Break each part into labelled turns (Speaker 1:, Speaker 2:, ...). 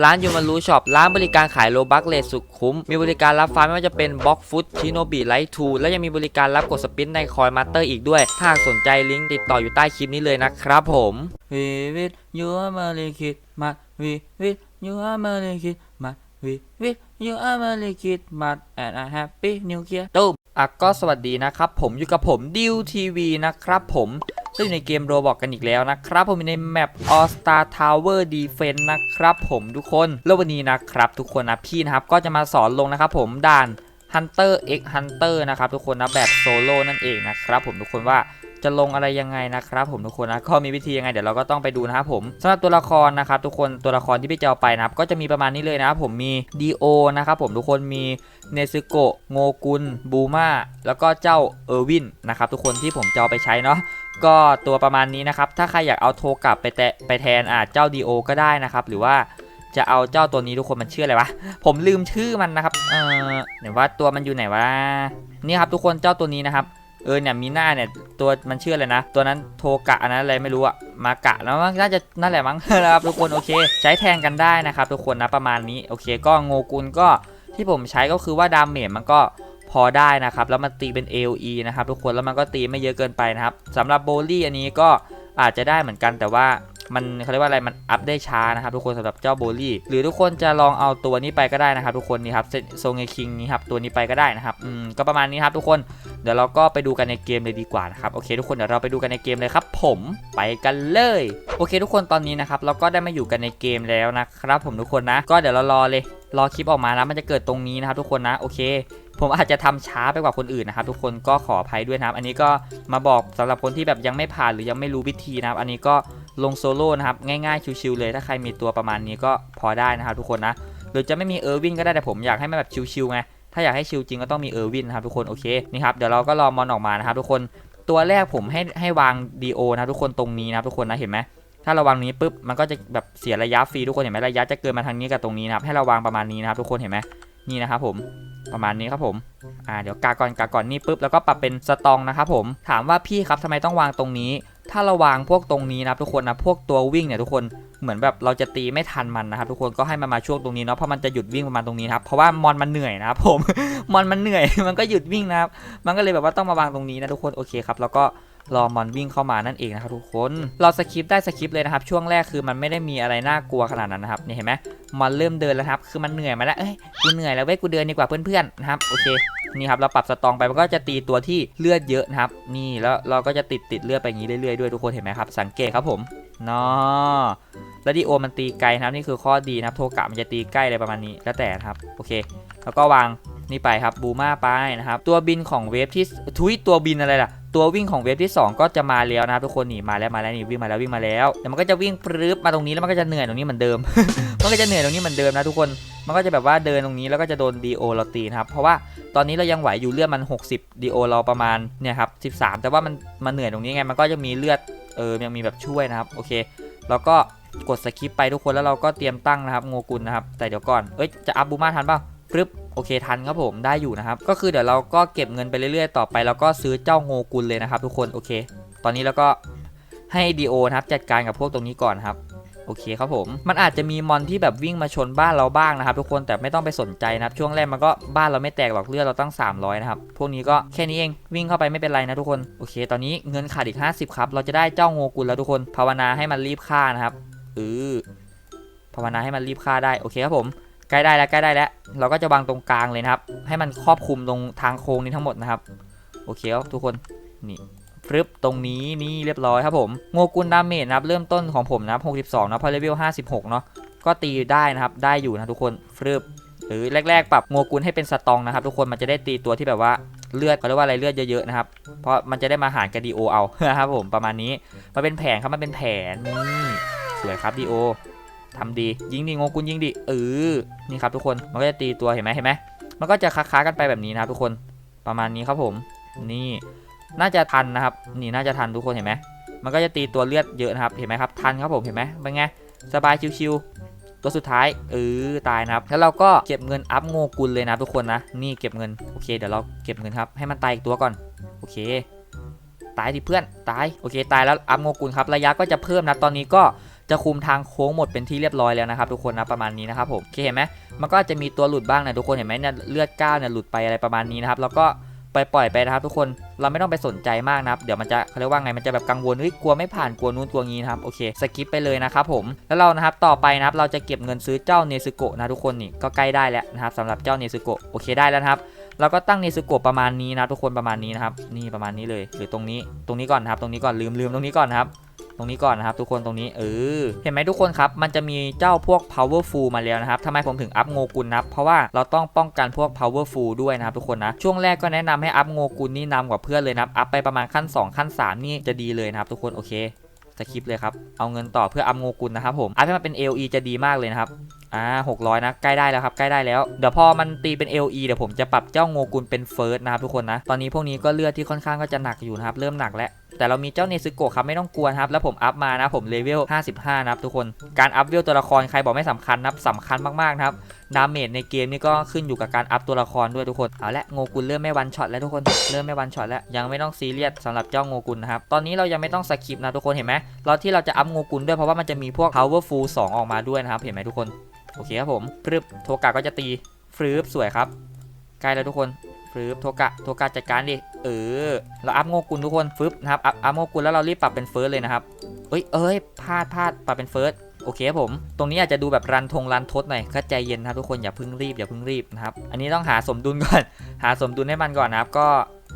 Speaker 1: ร้านยูมารูช็อปร้านบริการขายโลบักเลสสุดคุ้ม มีบริการรับฟาร์มไม่ว่าจะเป็นบล็อกฟุตชิโนบิไลท์ทูและยังมีบริการรับกดสปินในคอยมาสเตอร์อีกด้วย ถ้าหากสนใจลิงก์ติดต่ออยู่ใต้คลิปนี้เลยนะครับผมวีวิทยูมาลิคิดมาวีวิทยูมาลิคิดมาวีวิทยูมาลิคิดมา and a happy new year ตูมอะก็สวัสดีนะครับผมอยู่กับผมดิวทีวีนะครับผม ก็อยู่ในเกมโรบอกกันอีกแล้วนะครับผมในแมป All Star Tower Defense นะครับผมทุกคนแล้ววันนี้นะครับทุกคนนะพี่นะครับก็จะมาสอนลงนะครับผมด่าน Hunter x Hunter นะครับทุกคนนะแบบโซโล่นั่นเองนะครับผมทุกคนว่า จะลงอะไรยังไงนะครับผมทุกคนนะก็มีวิธียังไงเดี๋ยวเราก็ต้องไปดูนะครับผมสำหรับตัวละครนะครับทุกคนตัวละครที่พี่จะเอาไปนะครับก็จะมีประมาณนี้เลยนะครับผมมี D.O นะครับผมทุกคนมีเนซึโกะโงกุนบูมาแล้วก็เจ้าเออร์วินนะครับทุกคนที่ผมจะเอาไปใช้เนาะก็ตัวประมาณนี้นะครับถ้าใครอยากเอาโทรกลับไปแตะไปแทนอ่าเจ้าดีโอก็ได้นะครับหรือว่าจะเอาเจ้าตัวนี้ทุกคนมันชื่ออะไรวะ ผมลืมชื่อมันนะครับ เออเดี๋ยวว่าตัวมันอยู่ไหนวะ นี่ครับทุกคนเจ้าตัวนี้นะครับ เออเนี่ยมีหน้าเนี่ยตัวมันชื่ออะไรนะ ตัวนั้นโทกะอันนั้นอะไรไม่รู้อะมากะแล้วมั้งน่าจะนั่นแหละมั้งนะครับทุกคนโอเค ใช้แทนกันได้นะครับทุกคนนะประมาณนี้โอเค ก็โงกุลก็ที่ผมใช้ก็คือว่าดาเมจมันก็พอได้นะครับ แล้วมันตีเป็น AOE นะครับทุกคนแล้วมันก็ตีไม่เยอะเกินไปนะครับสำหรับโบลี่อันนี้ก็อาจจะได้เหมือนกันแต่ว่า มันเขาเรียกว่าอะไรมันอัพได้ช้านะครับทุกคนสำหรับเจ้าโบลี่ หรือทุกคนจะลองเอาตัวนี้ไปก็ได้นะครับ ทุกคนนี่ครับโซงเงคิงนี่ครับตัวนี้ไปก็ได้นะครับอืมก็ประมาณนี้ครับทุกคนเดี๋ยวเราก็ไปดูกันในเกมเลยดีกว่านะครับโอเค ทุกคนเดี๋ยวเราไปดูกันในเกมเลยครับ ผมไปกันเลยโอเค ทุกคนตอนนี้นะครับเราก็ได้มาอยู่กันในเกมแล้วนะครับ ผมทุกคนนะ ก็เดี๋ยวเรารอเลยรอคลิปออกมาแล้วมันจะเกิดตรงนี้นะครับ ทุกคนนะโอเคผมอาจจะทำช้าไปกว่าคนอื่นนะครับ ทุกคนก็ขออภัยด้วยนะครับ อันนี้ก็มาบอกสำหรับคนที่แบบยังไม่ผ่านหรือยังไม่รู้วิธีนะครับ อันนี้ก็ ลงโซโล่นะครับง่ายๆชิวๆเลยถ้าใครมีตัวประมาณนี้ก็พอได้นะครับทุกคนนะหรือจะไม่มีเออร์วินก็ได้แต่ผมอยากให้มันแบบชิวๆไงถ้าอยากให้ชิวจริงก็ต้องมีเออร์วินนะครับทุกคนโอเคนี่ครับเดี๋ยวเราก็รอมอนออกมานะครับทุกคนตัวแรกผมให้ให้วางดีโอนะทุกคนตรงนี้นะครับทุกคนนะเห็นไหมถ้าเราวางนี้ปุ๊บมันก็จะแบบเสียระยะฟรีทุกคนเห็นไหมระยะจะเกินมาทางนี้กับตรงนี้นะครับให้เราวางประมาณนี้นะครับทุกคนเห็นไหมนี่นะครับผมประมาณนี้ครับผมอ่าเดี๋ยวกาก่อนกาก่อนนี่ปุ๊บแล้วก็ปรับเป็นสตองนะครับผมถามว่าพี่ครับทำไมต้องวางตรงนี้ ถ้าเราวางพวกตรงนี้นะครับทุกคนนะพวกตัววิ่งเนี่ยทุกคนเหมือนแบบเราจะตีไม่ทันมันนะครับทุกคนก็ให้มันมาช่วงตรงนี้เนาะเพราะมันจะหยุดวิ่งประมาณตรงนี้ครับเพราะว่ามอนมันเหนื่อยนะครับผมมอนมันเหนื่อยมันก็หยุดวิ่งนะครับมันก็เลยแบบว่าต้องมาวางตรงนี้นะทุกคนโอเคครับแล้วก็ รอมอนวิ่งเข้ามานั่นเองนะครับทุกคน เราสคิปได้สคิปเลยนะครับ ช่วงแรกคือมันไม่ได้มีอะไรน่ากลัวขนาดนั้นนะครับนี่เห็นไหมมอนเริ่มเดินแล้วครับ คือมันเหนื่อยมาแล้วเอ้ยกูเหนื่อยแล้วเว้ยกูเดินดีกว่าเพื่อนๆนะครับโอเคนี่ครับเราปรับสตองไปมันก็จะตีตัวที่เลือดเยอะนะครับ นี่แล้วเราก็จะติดติดเลือดไปอย่างนี้เรื่อยๆด้วยทุกคนเห็นไหมครับสังเกตครับผมเนาะแล้วดีโอมันตีไกลนะครับนี่คือข้อดีนะครับโทกะมันจะตีใกล้อะไรประมาณนี้แล้วแต่นะครับโอเค แล้วก็วางนี่ไปครับบูมาไปนะครับตัวบินของเวฟที่ทุยตัวบินอะไรล่ะตัววิ่งของเวฟที่ 2 ก็จะมาแล้วนะครับทุกคนนี่มาแล้วมาแล้วนี่วิ่งมาแล้ววิ่งมาแล้วเดี๋ยวมันก็จะวิ่งปรึ๊บมาตรงนี้แล้วมันก็จะเหนื่อยตรงนี้เหมือนเดิม มันก็จะเหนื่อยตรงนี้เหมือนเดิมนะทุกคนมันก็จะแบบว่าเดินตรงนี้แล้วก็จะโดน DO เราตีนะครับเพราะว่าตอนนี้เรายังไหวอยู่เลือดมัน 60 DO เราประมาณเนี่ยครับ13 แต่ว่ามันมันเหนื่อยตรงนี้ไงมันก็จะมีเลือดเออยังมีแบบช่วยนะครับโอเค แล้วก็ กดสคริปไปทุกคนแล้วเราก็เตรียมตั้งนะครับโงกุลนะครับ แต่เดี๋ยวก่อนเอ้ยจะอัพบูมาทันเปล่าปึ๊บโอเคทันครับผมได้อยู่นะครับ ก็คือเดี๋ยวเราก็เก็บเงินไปเรื่อยๆ ต่อไปแล้วก็ซื้อเจ้าโงกุลเลยนะครับ ทุกคนโอเค ตอนนี้แล้วก็ให้ DO นะครับจัดการกับพวกตรงนี้ก่อนครับโอเคครับผม มันอาจจะมีมอนที่แบบวิ่งมาชนบ้านเราบ้างนะครับ ทุกคนแต่ไม่ต้องไปสนใจนะครับ ช่วงแรกมันก็บ้านเราไม่แตกหรอกเลือดเราตั้ง 300 นะครับ พวกนี้ก็แค่นี้เองวิ่งเข้าไปไม่เป็นไรนะทุกคน โอเค ตอนนี้เงินขาดอีก 50 ครับ เราจะได้เจ้าโงกุลแล้วทุกคนภาวนาให้มันรีบฆ่านะครับ เออภาวนาให้มันรีบฆ่าได้โอเคครับผมใกล้ได้แล้วใกล้ได้แล้ว เราก็จะวางตรงกลางเลยนะครับ ให้มันครอบคลุมตรงทางโค้งนี้ทั้งหมดนะครับ โอเคครับทุกคนนี่ฟรึบตรงนี้นี่เรียบร้อยครับผมโงกุลดาเมจนะครับเริ่มต้นของผมนะครับ62นะพอเลเวล56 เนาะก็ตีได้นะครับได้อยู่นะทุกคนฟรึบหรือแรก ๆ ปรับโงกุลให้เป็นสตองนะครับ ทุกคนมันจะได้ตีตัวที่แบบว่าเลือดเขาเรียกว่าอะไรเลือดเยอะๆนะครับ เพราะมันจะได้มาหารกับดีโอเอาครับผมประมาณนี้มันเป็นแผนครับมันเป็นแผนนี่ สวยครับดีโอทำดียิงดีโงกุลยิงดีเออนี่ครับทุกคนมันก็จะตีตัวเห็นไหมเห็นไหมมันก็จะค้าๆกันไปแบบนี้นะครับทุกคนประมาณนี้ครับผม นี่น่าจะทันนะครับ นี่น่าจะทันทุกคนเห็นไหมมันก็จะตีตัวเลือดเยอะนะครับเห็นไหมครับทันครับผมเห็นไหมเป็นไงสบายชิวๆตัวสุดท้ายเออตายนะครับแล้วเราก็เก็บเงินอัพโงกุลเลยนะทุกคนนะนี่เก็บเงินโอเคเดี๋ยวเราเก็บเงินครับให้มันตายอีกตัวก่อนโอเค ตายดิเพื่อนตายโอเค ตายแล้วอัพโงกุลครับระยะก็จะเพิ่มนะตอนนี้ก็ จะคุมทางโค้งหมดเป็นที่เรียบร้อยแล้วนะครับทุกคนนะประมาณนี้นะครับผมโอเคเห็นไหมมันก็จะมีตัวหลุดบ้างนะทุกคนเห็นไหมเนี่ยเลือดก้าวเนี่ยหลุดไปอะไรประมาณนี้นะครับแล้วก็ไปปล่อยไปนะครับทุกคนเราไม่ต้องไปสนใจมากนะครับเดี๋ยวมันจะเขาเรียกว่าไงมันจะแบบกังวลเฮ้ยกลัวไม่ผ่านกลัวนู้นกลัวงี้นะครับโอเคสกิปไปเลยนะครับผมแล้วเรานะครับต่อไปนะครับเราจะเก็บเงินซื้อเจ้าเนซึโกะนะทุกคนนี่ก็ใกล้ได้แล้วนะครับสำหรับเจ้าเนซึโกะโอเคได้แล้วครับเราก็ตั้งเนซึโกะประมาณนี้นะทุกคนประมาณนี้นะครับนี่ประมาณนี้เลยหรือตรงนี้ตรงนี้ก่อนนะครับตรงนี้ก่อนลืมลืมตรงนี้ก่อนนะครับ ตรงนี้ก่อนนะครับ ทุกคนตรงนี้เออเห็นไหมทุกคนครับ มันจะมีเจ้าพวก powerful มาแล้วนะครับทำไมผมถึงอัพโงกุลนะครับเพราะว่าเราต้องป้องกันพวก powerful ด้วยนะครับทุกคนนะช่วงแรกก็แนะนำให้อัพโงกุลนี่นำกว่าเพื่อนเลยนะอัพไปประมาณขั้น 2 ขั้น 3 นี่จะดีเลยนะครับทุกคนโอเคสคริปเลยครับ เอาเงินต่อเพื่ออัพโงกุลนะครับผมอัพให้มันเป็น LE จะดีมากเลยนะครับ อ่า600นะ ใกล้ได้แล้วครับ ใกล้ได้แล้ว เดี๋ยวพอมันตีเป็น LE เดี๋ยวผมจะปรับเจ้าโงกุลเป็นเฟิร์สนะครับทุกคนนะ ตอนนี้พวกนี้ก็เลือดที่ค่อนข้างก็จะหนักอยู่นะครับ เริ่มหนักแล้ว แต่เรามีเจ้าเนซึโกะครับไม่ต้องกลัวครับแล้วผมอัพมานะผมเลเวล 55 นะครับทุกคนการอัพเวลตัวละครใครบอกไม่สำคัญนะครับสำคัญมากๆนะครับดาเมจในเกมนี่ก็ขึ้นอยู่กับการอัพตัวละครด้วยทุกคนเอาละโงกุลเริ่มไม่วันช็อตแล้วทุกคนเริ่มไม่วันช็อตแล้วยังไม่ต้องซีเรียสสำหรับเจ้าโงกุลนะครับตอนนี้เรายังไม่ต้องสกิปนะทุกคนเห็นไหมเราที่เราจะอัพโงกุลด้วยเพราะว่ามันจะมีพวก powerful 2 ออกมาด้วยนะครับเห็นไหมทุกคนโอเคครับผมปรึบโทกะก็จะตีฟรืบสวยครับใกล้แล้วทุกคน ฟรืบโทกะโทกะจัดการดิเออเราอัพโงกุลทุกคนฟืบนะครับอัพอัพโงกุลแล้วเรารีบปรับเป็นเฟิร์สเลยนะครับเอ้ยเอ้ยพลาดพลาดปรับเป็นเฟิร์สโอเคครับผม ตรงนี้อาจจะดูแบบรันทงรันทดหน่อยก็ใจเย็นนะครับทุกคนอย่าเพิ่งรีบอย่าเพิ่งรีบนะครับ อันนี้ต้องหาสมดุลก่อน หาสมดุลให้มันก่อนนะครับ ก็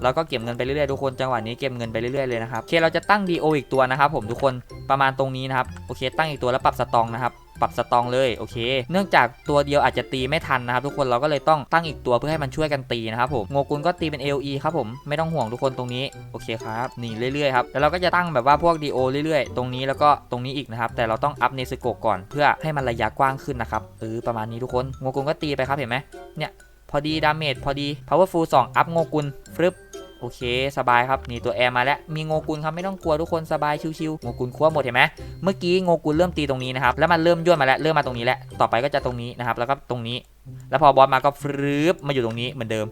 Speaker 1: เราก็เก็บเงินไปเรื่อยๆทุกคนจังหวะนี้เก็บเงินไปเรื่อยๆเลยนะครับโอเคเราจะตั้ง DO อีกตัวนะครับผมทุกคนประมาณตรงนี้นะครับโอเค ตั้งอีกตัวแล้วปรับสตองนะครับปรับสตองเลยโอเค เนื่องจากตัวเดียวอาจจะตีไม่ทันนะครับทุกคนเราก็เลยต้องตั้งอีกตัวเพื่อให้มันช่วยกันตีนะครับผมโงกุลก็ตีเป็น LE ครับผมไม่ต้องห่วงทุกคนตรงนี้โอเคครับนี่เรื่อยๆครับแล้วเราก็จะตั้งแบบว่าพวก DO เรื่อยๆ ตรงนี้แล้วก็ตรงนี้อีกนะครับแต่เราต้องอัพเนซึโกก่อนเพื่อให้มันระยะกว้างขึ้นนะครับเออประมาณนี้ทุกคนโงกุลก็ตีไปครับเห็นไหมเนี่ยพอดีดาเมจพอดี powerful 2อัพโงกุลฟึบ เคสบายครับนี่ตัวแอร์มาแล้วมีโงกุลครับไม่ต้องกลัวทุกคนสบายชิวๆโงกุลคั่วหมดเห็นไหมเมื่อกี้โงกุลเริ่มตีตรงนี้นะครับแล้วมันเริ่มย่นมาแล้วเริ่มมาตรงนี้แล้วต่อไปก็จะตรงนี้นะครับแล้วก็ตรงนี้ แล้วพอบอสมาก็ฟรึบมาอยู่ตรงนี้เหมือนเดิม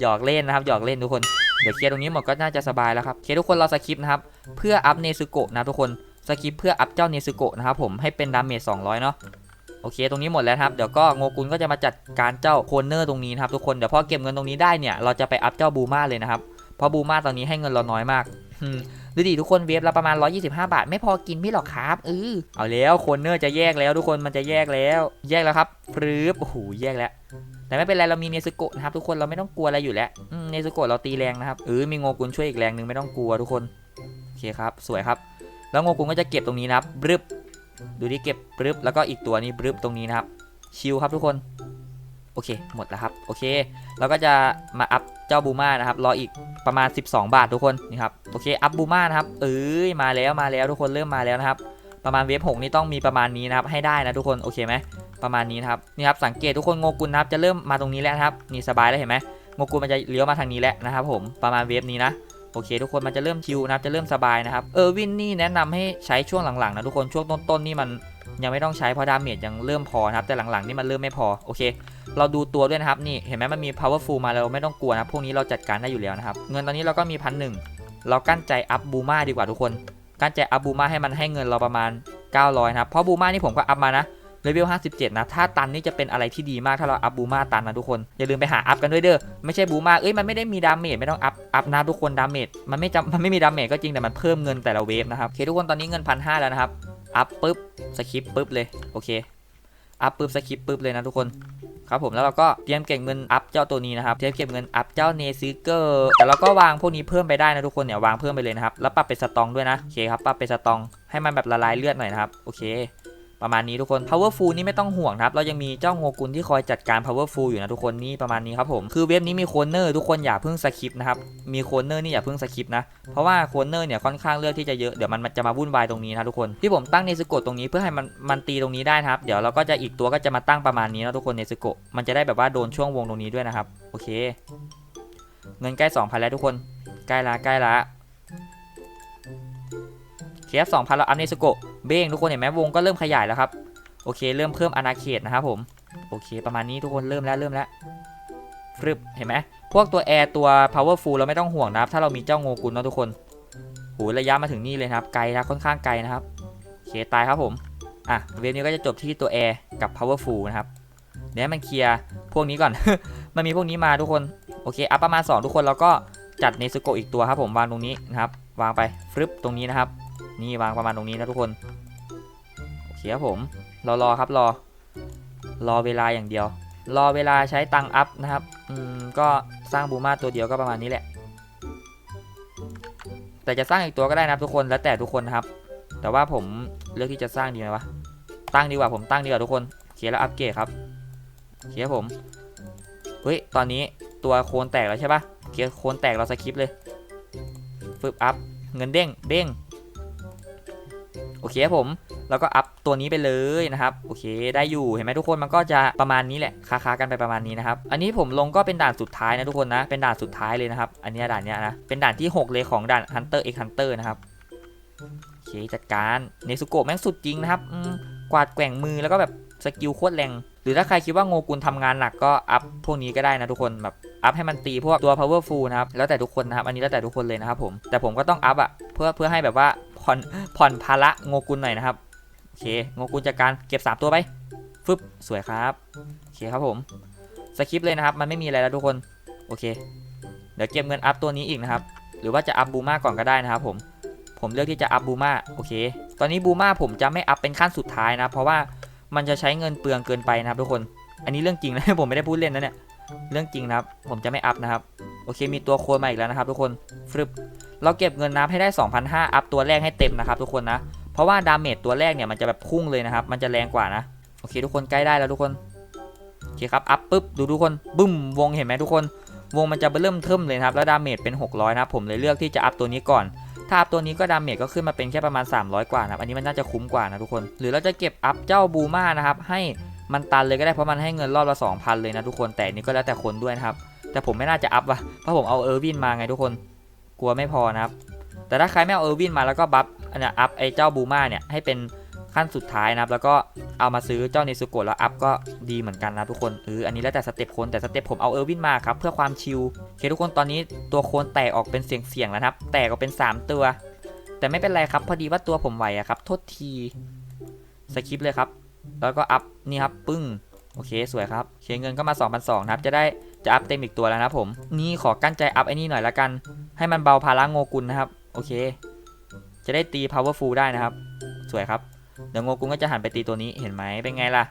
Speaker 1: หยอกเล่นนะครับหยอกเล่นทุกคนเดี๋ยวเคลียร์ตรงนี้หมดก็น่าจะสบายแล้วครับโอเคทุกคนเราสคิปนะครับเพื่ออัพเนซึโกะนะทุกคนสคิปเพื่ออัพเจ้าเนซึโกะนะครับผมให้เป็นดาเมจ200เนาะโอเค ตรงนี้หมดแล้วครับ เดี๋ยวก็โงกุลก็จะมาจัดการเจ้าโคเนอร์ตรงนี้นะครับทุกคน เดี๋ยวพอเก็บเงินตรงนี้ได้เนี่ย เราจะไปอัพเจ้าบูมาเลยนะครับ เพราะบูมาตอนนี้ให้เงินเราน้อยมากดูดิทุกคนเวฟละประมาณ 125 บาท ไม่พอกินพี่หรอกครับเออเอาแล้วคนเนอร์จะแยกแล้วทุกคนมันจะแยกแล้ว แยกแล้วครับปรื๊บโอ้โหแยกแล้ว แต่ไม่เป็นไรเรามีเนซึโกะนะครับทุกคนเราไม่ต้องกลัวอะไรอยู่แล้วเนซึโกะเราตีแรงนะครับเออมีโงกุลช่วยอีกแรงหนึ่งไม่ต้องกลัวทุกคนโอเคครับสวยครับ แล้วโงกุลก็จะเก็บตรงนี้นะครับบรึบดูที่เก็บบรึบแล้วก็อีกตัวนี้บรึบตรงนี้นะครับชิลครับทุกคน โอเค หมดแล้วครับ โอเค เราก็จะมาอัพเจ้าบูมานะครับ รออีกประมาณ 12 บาททุกคน นี่ครับ โอเค อัพบูมานะครับ เอ้ย มาแล้ว มาแล้วทุกคน เริ่มมาแล้วนะครับ ประมาณเวฟหกนี่ต้องมีประมาณนี้นะครับ ให้ได้นะทุกคน โอเคไหม ประมาณนี้นะครับ นี่ครับ สังเกตทุกคนโงกุลนะครับ จะเริ่มมาตรงนี้แล้วนะครับ นี่สบายแล้วเห็นไหมโงกุลมันจะเลี้ยวมาทางนี้แล้วนะครับผม ประมาณเวฟนี้นะ โอเค ทุกคนมันจะเริ่มชิวนะครับจะเริ่มสบายนะครับเออวินนี่แนะนำให้ใช้ช่วงหลังๆนะทุกคนช่วงต้นๆนี่มันยังไม่ต้องใช้เพราะดาเมจยังเริ่มพอนะครับแต่หลังๆนี่มันเริ่มไม่พอโอเค เราดูตัวด้วยนะครับนี่เห็นไหมมันมี powerful มาเราไม่ต้องกลัวนะพวกนี้เราจัดการได้อยู่แล้วนะครับเงินตอนนี้เราก็มีพันหนึ่งเรากั้นใจอัพบูมาดีกว่าทุกคนกั้นใจอัพบูมาให้มันให้เงินเราประมาณ 900นะครับเพราะบูมานี่ผมก็อัพมานะ เลเวล57 นะ ถ้าตันนี่จะเป็นอะไรที่ดีมากถ้าเราอัพบูมาตันนะทุกคน อย่าลืมไปหาอัพกันด้วยเด้อ ไม่ใช่บูมาเอ้ย มันไม่ได้มีดาเมจไม่ต้องอัพ อัพนะทุกคนดาเมจ มันไม่จำมันไม่มีดาเมจก็จริงแต่มันเพิ่มเงินแต่ละเวฟนะครับ โอเคทุกคนตอนนี้เงินพันห้าแล้วนะครับ อัพปุ๊บสคิปปุ๊บเลย โอเค อัพปุ๊บสคิปปุ๊บเลยนะทุกคนครับผมแล้วเราก็เตรียมเก็บเงินอัพเจ้าตัวนี้นะครับเตรียมเก็บเงินอัพเจ้าเนซิเกอร์แต่เราก็วางพวกนี้เพิ่มไปได้นะทุกคนเนี่ยวางเพิ่มไปเลยนะครับแล้วปรับเป็นสตองด้วยนะโอเคครับปรับเป็นสตองให้มันแบบละลายเลือดหน่อยนะครับโอเค ประมาณนี้ทุกคน powerful นี่ไม่ต้องห่วงนะครับ เรายังมีเจ้าโงกุลที่คอยจัดการ powerful อยู่นะทุกคนนี่ประมาณนี้ครับผม คือเว็บนี้มีโคเนอร์ทุกคนอย่าเพิ่งสคิปนะครับ มีโคเนอร์นี่อย่าเพิ่งสคิปนะ เพราะว่าโคเนอร์เนี่ยค่อนข้างเลือกที่จะเยอะ เดี๋ยวมันจะมาวุ่นวายตรงนี้นะทุกคน ที่ผมตั้งเนซึโกะตรงนี้เพื่อให้มันมันตีตรงนี้ได้นะครับ เดี๋ยวเราก็จะอีกตัวก็จะมาตั้งประมาณนี้นะทุกคนเนซึโกะ มันจะได้แบบว่าโดนช่วงวงตรงนี้ด้วยนะครับ โอเค เงินใกล้2,000แล้วทุกคน ใกล้ละใกล้ละ เคสสองพันแล้วอัพเนซึโกเบ้งทุกคนเห็นไหมวงก็เริ่มขยายแล้วครับโอเค เริ่มเพิ่มอาณาเขตนะครับผมโอเค ประมาณนี้ทุกคนเริ่มแล้วเริ่มแล้วฟรึบเห็นไหมพวกตัวแอร์ตัว powerful เราไม่ต้องห่วงนะครับถ้าเรามีเจ้าโงกุลเนาะทุกคนโหระยะมาถึงนี่เลยครับไกลนะค่อนข้างไกลนะครับโอเคตายครับผมอะเวฟนี้ก็จะจบที่ตัว Air กับ Powerful นะครับเดี๋ยวมันเคลียร์พวกนี้ก่อน มันมีพวกนี้มาทุกคนโอเคอัพประมาณ2ทุกคนแล้วก็จัดเนสโกอีกตัวครับผมวางตรงนี้นะครับวางไปฟลึบตรงนี้นะครับ นี่วางประมาณตรงนี้นะทุกคนโอเคครับผมรอรอครับรอ รอเวลาอย่างเดียว รอเวลาใช้ตังอัพนะครับอืมก็สร้างบูมาตัวเดียวก็ประมาณนี้แหละ แต่จะสร้างอีกตัวก็ได้นะครับทุกคนแล้วแต่ทุกคนนะครับ แต่ว่าผมเลือกที่จะสร้างดีไหมวะตั้งดีกว่าผมตั้งดีกว่าทุกคนโอเคแล้วอัปเกรดครับโอเคครับผมเฮ้ยตอนนี้ตัวโคนแตกแล้วใช่ปะโอเคโคนแตกเราสคิปเลยฟึบอัพเงินเด้งเด้ง โอเคครับผม แล้วก็อัพตัวนี้ไปเลยนะครับ โอเค ได้อยู่เห็นไหมทุกคนมันก็จะประมาณนี้แหละค้าๆกันไปประมาณนี้นะครับ อันนี้ผมลงก็เป็นด่านสุดท้ายนะทุกคนนะ เป็นด่านสุดท้ายเลยนะครับ อันนี้ด่านเนี้ยนะ เป็นด่านที่ 6 เลยของด่าน Hunter x Hunter นะครับ โอเคจัดการเนซุโกะแม่งสุดจริงนะครับกวาดแกว่งมือแล้วก็แบบสกิลโคตรแรง หรือถ้าใครคิดว่าโงกุลทำงานหนักก็อัพพวกนี้ก็ได้นะทุกคนแบบอัพให้มันตีพวกตัว powerful นะครับ แล้วแต่ทุกคนนะครับ อันนี้แล้วแต่ทุกคนเลยนะครับผม แต่ผมก็ต้องอัพอะเพื่อเพื่อให้แบบว่า ผ่อนผ่อนภาระโงกุลหน่อยนะครับโอเคโงกุลจัดการเก็บ3ตัวไปฟึบสวยครับโอเคครับผมสคริปเลยนะครับ มันไม่มีอะไรแล้วทุกคนโอเค เดี๋ยวเก็บเงินอัพตัวนี้อีกนะครับ หรือว่าจะอัพบูมาก่อนก็ได้นะครับ ผมผมเลือกที่จะอัพบูมาโอเค ตอนนี้บูมาผมจะไม่อัพเป็นขั้นสุดท้ายนะเพราะว่ามันจะใช้เงินเปลืองเกินไปนะครับ ทุกคน อันนี้เรื่องจริงนะผมไม่ได้พูดเล่นนะเนี่ยเรื่องจริงนะครับ ผมจะไม่อัพนะครับ โอเค มีตัวโคนมาอีกแล้วนะครับ ทุกคนฟึบ เราเก็บเงินนับให้ได้ 2,500 อัพตัวแรกให้เต็มนะครับทุกคนนะ เพราะว่าดาเมจตัวแรกเนี่ยมันจะแบบพุ่งเลยนะครับ มันจะแรงกว่านะ โอเคทุกคนใกล้ได้แล้วทุกคน โอเคครับ อัพปุ๊บ ดูทุกคน บึ้ม วงเห็นไหมทุกคน วงมันจะเริ่มเทิมเลยครับ แล้วดาเมจเป็น 600นะครับผมเลยเลือกที่จะอัพตัวนี้ก่อน ถ้าอัพตัวนี้ก็ดาเมจก็ขึ้นมาเป็นแค่ประมาณ 300 กว่านะอันนี้มันน่าจะคุ้มกว่านะทุกคน หรือเราจะเก็บอัพเจ้าบูมานะครับ ให้มันตันเลยก็ได้เพราะมันให้เงินรอบละ 2,000 เลยนะทุกคน แต่นี้ก็แล้วแต่คนด้วยนะครับ แต่ผมไม่น่าจะอัพว่ะ เพราะผมเอาเออร์วินมาไงทุกคน ลัวไม่พอนะครับ แต่ถ้าใครไม่เอาเออร์วินมาแล้วก็บัฟอันนี้อัพไอ้เจ้าบูมาเนี่ยให้เป็นขั้นสุดท้ายนะครับ แล้วก็เอามาซื้อเจ้าเนซุโกะแล้วอัพก็ดีเหมือนกันนะทุกคนเอออันนี้แล้วแต่สเต็ปคนแต่สเต็ปผมเอาเออร์วินมาครับเพื่อความชิลโอเคทุกคนตอนนี้ตัวโคนแตกออกเป็นเสียงๆแล้วนะครับ แตกออกเป็น 3 ตัว แต่ไม่เป็นไรครับพอดีว่าตัวผมไหวอะครับโทษทีสคิปเลยครับ แล้วก็อัพนี่ครับปึ้งโอเคสวยครับเคเงินก็มา 2,200นะครับจะได้ จะอัพเต็มอีกตัวแล้วนะผม นี่ขอกั้นใจอัพไอ้นี่หน่อยละกัน ให้มันเบาภาระโงกุลนะครับ โอเค จะได้ตี powerful ได้นะครับ สวยครับ เดี๋ยวโงกุลก็จะหันไปตีตัวนี้ เห็นไหมเป็นไงล่ะ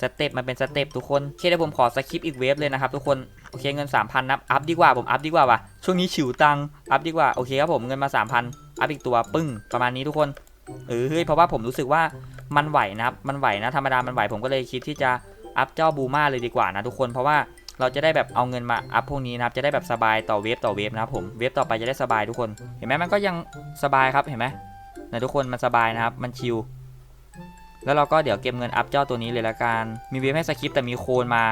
Speaker 1: สเต็ปมันเป็นสเต็ปทุกคนโอเคเดี๋ยวผมขอสคริปอีกเวฟเลยนะครับทุกคน โอเคเงิน 3,000นับ อัพดีกว่า ผมอัพดีกว่าว่ะ ช่วงนี้ฉิวตัง อัพดีกว่า โอเคครับผม เงินมา 3,000 อัพอีกตัว ปึ้ง ประมาณนี้ทุกคน เออ เฮ้ย เพราะว่าผมรู้สึกว่ามันไหวนะครับ มันไหวนะ ธรรมดา มันไหว ผมก็เลยคิดที่จะอัพเจ้าบูมาเลยดีกว่านะทุกคน เพราะว่า เราจะได้แบบเอาเงินมาอัพพวกนี้นะครับ จะได้แบบสบายต่อเวฟต่อเวฟนะครับผม เวฟต่อไปจะได้สบายทุกคน เห็นไหมมันก็ยังสบายครับ เห็นไหมนะทุกคนมันสบายนะครับ มันชิล แล้วเราก็เดี๋ยวเก็บเงินอัพเจ้าตัวนี้เลยละกัน มีเวฟให้สคริปแต่มีโคนมา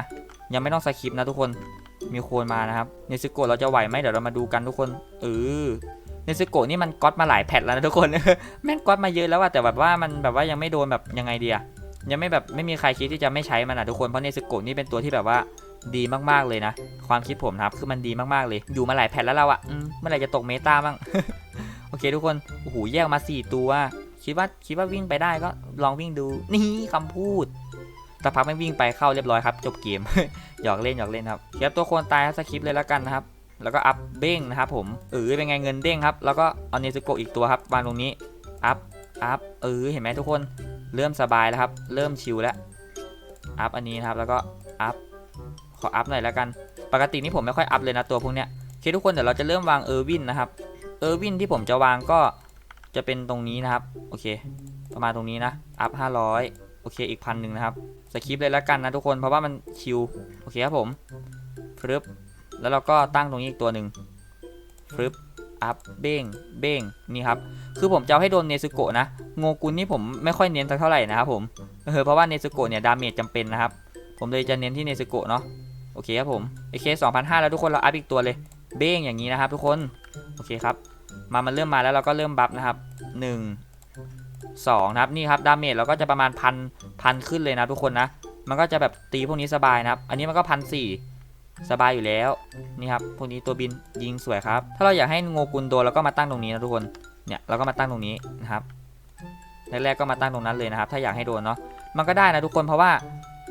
Speaker 1: ยังไม่ต้องสคริปนะทุกคน มีโคนมานะครับเนซึโกะเราจะไหวไหมเดี๋ยวเรามาดูกันทุกคน เออเนซึโกะนี่มันก๊อตมาหลายแพทแล้วนะทุกคน แม่งก๊อตมาเยอะแล้วอะแต่แบบว่ามันแบบว่ายังไม่โดนแบบยังไงเดีอะยังไม่แบบไม่มีใครคิดที่จะไม่ใช้มันอะทุกคน เพราะเนซึโกะนี่เป็นตัวที่แบบว่า ดีมากๆเลยนะ ความคิดผมนะครับคือมันดีมากๆเลย อยู่มาหลายแพทแล้วเราอะเมื่อไหร่จะตกเมตาบ้าง โอเคทุกคน โอ้โห แยกมา 4 ตัว คิดว่าคิดว่าวิ่งไปได้ก็ลองวิ่งดู นี่คำพูดแต่พักไม่วิ่งไปเข้าเรียบร้อยครับ จบเกม หยอกเล่นหยอกเล่นครับเขียบตัวคนตายสคริปเลยแล้วกันนะครับ แล้วก็อัพเบ้งนะครับผม เออเป็นไงเงินเด้งครับ แล้วก็เอาเนซุโกะอีกตัวครับวางตรงนี้ อัพ อัพ เออเห็นไหมทุกคน เริ่มสบายแล้วครับ เริ่มชิลแล้ว อัพอันนี้นะครับ แล้วก็อัพ ขออัพหน่อยแล้วกัน ปกตินี่ผมไม่ค่อยอัพเลยนะตัวพวกเนี้ยโอเคทุกคนเดี๋ยวเราจะเริ่มวางเออร์วินนะครับ เออร์วินที่ผมจะวางก็จะเป็นตรงนี้นะครับ โอเค ประมาณตรงนี้นะ อัพ 500 โอเค อีกพันหนึ่งนะครับ สคริปเลยแล้วกันนะทุกคน เพราะว่ามันชิลโอเคครับผมฟึบแล้วเราก็ตั้งตรงนี้อีกตัวหนึ่งฟึบอัพ เบ้ง เบ้ง นี่ครับ คือผมจะให้โดนเนซึโกะนะ โงกุลนี่ผมไม่ค่อยเน้นสักเท่าไหร่นะครับผม เออ เพราะว่าเนซึโกะเนี่ยดาเมจจำเป็นนะครับ ผมเลยจะเน้นที่เนซึโกะเนาะ โอเคครับผมโอเค2,500แล้วทุกคนเราอัพอีกตัวเลย เบ้งอย่างนี้นะครับ ทุกคนโอเคครับ มามันเริ่มมาแล้วเราก็เริ่มบัฟนะครับ1 2นะครับนี่ครับดาเมจเราก็จะประมาณพันพันขึ้นเลยนะทุกคนนะ มันก็จะแบบตีพวกนี้สบายนะครับ อันนี้มันก็พันสี่สบายอยู่แล้วนี่ครับพวกนี้ตัวบินยิงสวยครับ ถ้าเราอยากให้โงกุลโดนเราก็มาตั้งตรงนี้นะทุกคนเนี่ยเราก็มาตั้งตรงนี้นะครับแรกๆก็มาตั้งตรงนั้นเลยนะครับ ถ้าอยากให้โดนเนาะมันก็ได้นะทุกคนเพราะว่า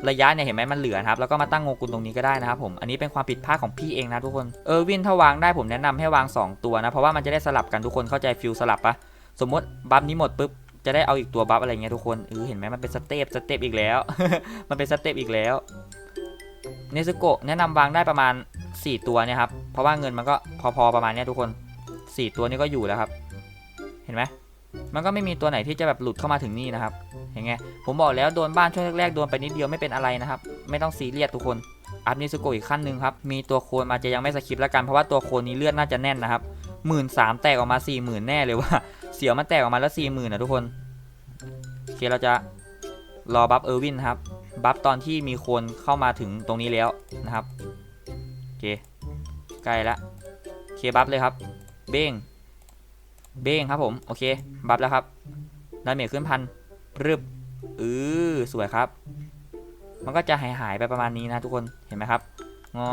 Speaker 1: ระยะเนี่ยเห็นไหมมันเหลือนะครับแล้วก็มาตั้งโงกุลตรงนี้ก็ได้นะครับผมอันนี้เป็นความผิดพลาดของพี่เองนะทุกคนเออวินถ้าวางได้ผมแนะนำให้วาง 2 ตัวนะเพราะว่ามันจะได้สลับกันทุกคนเข้าใจฟิลสลับปะสมมติบัฟนี้หมดปุ๊บจะได้เอาอีกตัวบัฟอะไรเงี้ยทุกคนเออเห็นไหมมันเป็นสเต็ปสเต็ปอีกแล้ว มันเป็นสเต็ปอีกแล้วเนซโกะแนะนำวางได้ประมาณ 4 ตัวเนี่ยครับเพราะว่าเงินมันก็พอๆประมาณเนี้ยทุกคน 4 ตัวนี้ก็อยู่แล้วครับ เห็นไหม มันก็ไม่มีตัวไหนที่จะแบบหลุดเข้ามาถึงนี่นะครับเห็นไงผมบอกแล้วโดนบ้านช่วงแรกๆโดนไปนิดเดียวไม่เป็นอะไรนะครับ ไม่ต้องซีเรียสทุกคนอัพนิสโกอีกขั้นหนึ่งครับ มีตัวโคนมาจะยังไม่สคิปแล้วกันเพราะว่าตัวโคนนี้เลือดน่าจะแน่นนะครับหมื่นสามแตกออกมา4ี่หมื่นแน่เลยว่า เสียวมันแตกออกมาแล้ว4ี่หมื่นนะทุกคนโอเคเราจะรอบัฟเออร์วินครับบัฟตอนที่มีโคนเข้ามาถึงตรงนี้แล้วนะครับโอเคใกล้ละเคบัฟเลยครับ เบ้ง เบ้งครับผม โอเค บัฟแล้วครับดาเมจขึ้นพันรึบอือสวยครับ มันก็จะหายหายๆไปประมาณนี้นะทุกคนเห็นไหมครับงอ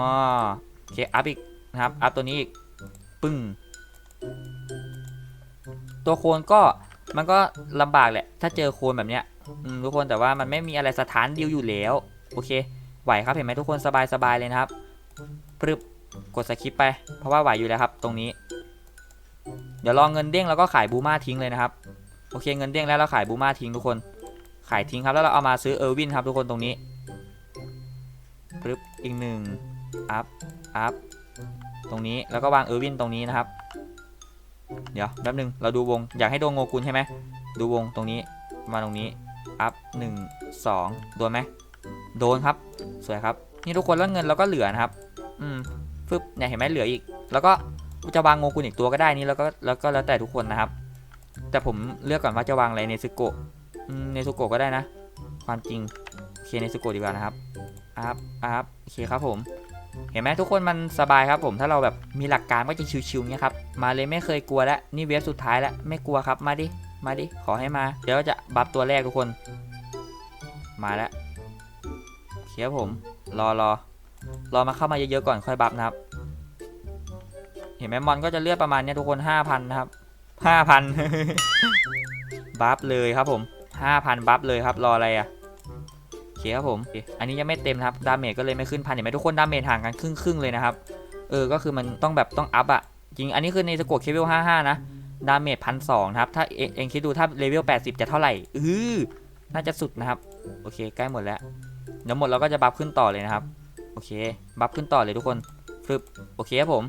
Speaker 1: โอเคอัพอีกนะครับอัพตัวนี้อีกปึ้งตัวโคนก็มันก็ลำบากแหละ ถ้าเจอโคนแบบเนี้ยอืมทุกคนแต่ว่ามันไม่มีอะไรสถานดิวอยู่แล้ว โอเค ไหวครับเห็นไหมทุกคนสบายๆเลยนะครับปึ๊บกดสคิปไป เพราะว่าไหวอยู่แล้วครับ ตรงนี้ เดี๋ยวรอเงินเด้งแล้วก็ขายบูมาทิ้งเลยนะครับ โอเคเงินเด้งแล้วเราขายบูมาทิ้งทุกคน ขายทิ้งครับแล้วเราเอามาซื้อเออร์วินครับทุกคนตรงนี้ปึ๊บอีกหนึ่งอัพอัพตรงนี้แล้วก็วางเออร์วินตรงนี้นะครับ เดี๋ยวแป๊บนึงเราดูวงอยากให้โดนโงกุลใช่ไหมดูวงตรงนี้มาตรงนี้อัพหนึ่งสองโดนไหมโดนครับสวยครับนี่ทุกคนแล้วเงินเราก็เหลือนะครับ อืมฟึบเนี่ยเห็นไหมเหลืออีก แล้วก็ จะวางโงกุลอีกตัวก็ได้นี่แล้วก็แล้วก็แล้วแต่ทุกคนนะครับ แต่ผมเลือกก่อนว่าจะวางอะไรเนซึโกะเนซึโกะก็ได้นะ ความจริงโอเคเนซึโกะดีกว่านะครับอัพอัพโอเคครับผม เห็นไหมทุกคนมันสบายครับผมถ้าเราแบบมีหลักการก็จะชิวๆเงี้ยครับมาเลยไม่เคยกลัวแล้วนี่เวฟสุดท้ายแล้วไม่กลัวครับมาดิมาดิขอให้มา เดี๋ยวจะบัฟตัวแรกทุกคน มาแล้วโอเคครับผม รอรอรอมาเข้ามาเยอะๆก่อนค่อยบัฟนะครับ เห็นไหมมอนก็จะเลือดประมาณนี้ทุกคน 5,000 นะครับ 5,000 บัฟเลยครับผม 5,000 บัฟเลยครับ รออะไรอะโอเคครับผม อันนี้ยังไม่เต็มนะครับ ดาเมจก็เลยไม่ขึ้นพันเห็นไหมทุกคนดาเมจห่างกันครึ่งครึ่งๆเลยนะครับ เออ ก็คือมันต้องแบบต้องอัพอะจริง อันนี้คือในสกดเคเวล55 นะ ดาเมจพันสองครับ ถ้าเอเองคิดดูถ้าเลเวล80 จะเท่าไหร่อือน่าจะสุดนะครับ โอเค ใกล้หมดแล้ว เดี๋ยวหมดเราก็จะบัฟขึ้นต่อเลยนะครับ โอเค บัฟขึ้นต่อเลยทุกคนฟึบโอเคครับผม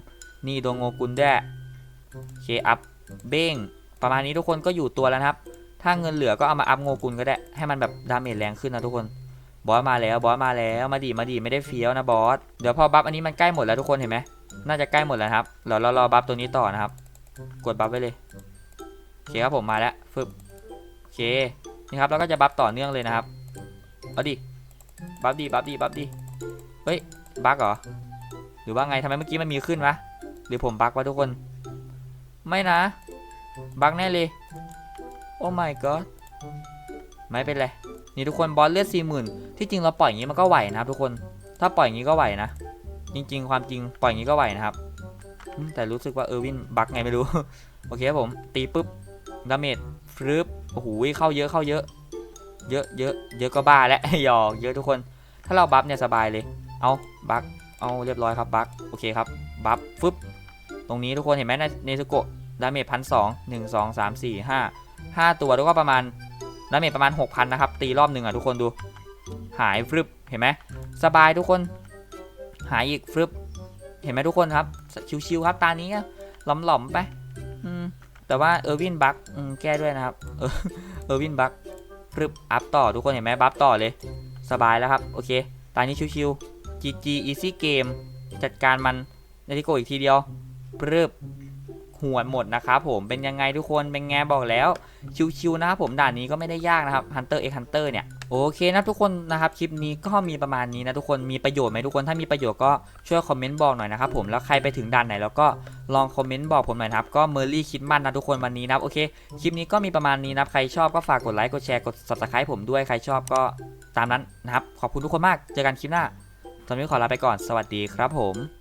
Speaker 1: นี่ดวงโงกุลแด้โอเคอัพเบ้งประมาณนี้ทุกคนก็อยู่ตัวแล้วนะครับ ถ้าเงินเหลือก็เอามาอัพโงกุลก็ได้ ให้มันแบบดาเมจแรงขึ้นนะทุกคน บอสมาแล้ว บอสมาแล้ว มาดีมาดีไม่ได้เฟี้ยวนะบอส เดี๋ยวพอบัฟอันนี้มันใกล้หมดแล้วทุกคนเห็นไหม น่าจะใกล้หมดแล้วครับเดี๋ยวเรารอบัฟตัวนี้ต่อนะครับ กดบัฟไว้เลย โอเคครับผมมาแล้วฟึบโอเค นี่ครับเราก็จะบัฟต่อเนื่องเลยนะครับ เอาดิ บัฟดีบัฟดีบัฟดี เฮ้ย บักเหรอ หรือว่าไงทำไมเมื่อกี้มันมีขึ้นวะ หรือผมบักวะทุกคน ไม่นะ บักแน่เลย โอ้ my god ไม่เป็นไร นี่ทุกคนบอสเลือดสี่หมื่นที่จริงเราปล่อยอย่างนี้มันก็ไหวนะครับทุกคน ถ้าปล่อยอย่างนี้ก็ไหวนะ จริง ๆ ความจริงปล่อยอย่างนี้ก็ไหวนะครับ แต่รู้สึกว่าเออร์วินบักไงไม่รู้ โอเคครับผม ตีปุ๊บ ดาเมจฟรึบโอ้โหเข้าเยอะเข้าเยอะ เยอะเยอะเยอะก็บ้าแล้วหยอกเยอะทุกคน ถ้าเราบัฟเนี่ยสบายเลย เอาบักเอาเรียบร้อยครับบักโอเคครับบัฟฟึบ ตรงนี้ทุกคนเห็นไหมในเนสโกะดาเมจพันสองหนึ่งสองสามสี่ห้าห้าตัวแล้วก็ประมาณดาเมจประมาณหกพันนะครับ ตีรอบหนึ่งอะทุกคนดู หายฟรึบเห็นไหมสบายทุกคน หายอีกฟรึบเห็นไหมทุกคนครับ ชิวๆครับตานี้หล่อมๆไปอืมแต่ว่าเออร์วินบัคอืมแก้ด้วยนะครับ เออเออร์วินบัคปรึบอัพต่อทุกคนเห็นไหมบัฟต่อเลย สบายแล้วครับ โอเค ตอนนี้ชิวๆ GG Easy Game จัดการมันในที่โกอีกทีเดียว ปรึบหวนหมดนะครับผมเป็นยังไงทุกคนเป็นไงบอกแล้ว ชิวๆนะครับผมด่านนี้ก็ไม่ได้ยากนะครับ Hunter x Hunter เนี่ยโอเคนะทุกคนนะครับคลิปนี้ก็มีประมาณนี้นะทุกคนมีประโยชน์ไหมทุกคนถ้ามีประโยชน์ก็ช่วยคอมเมนต์บอกหน่อยนะครับผมแล้วใครไปถึงด่านไหนแล้วก็ลองคอมเมนต์บอกผมหน่อยนะครับก็เมอร์รี่คิดมันนะทุกคนวันนี้นะโอเคคลิปนี้ก็มีประมาณนี้นะใครชอบก็ฝากกดไลค์กดแชร์กด subscribe ผมด้วยใครชอบก็ตามนั้นนะครับขอบคุณทุกคนมากเจอกันคลิปหน้าตอนนี้ขอลาไปก่อนสวัสดีครับผม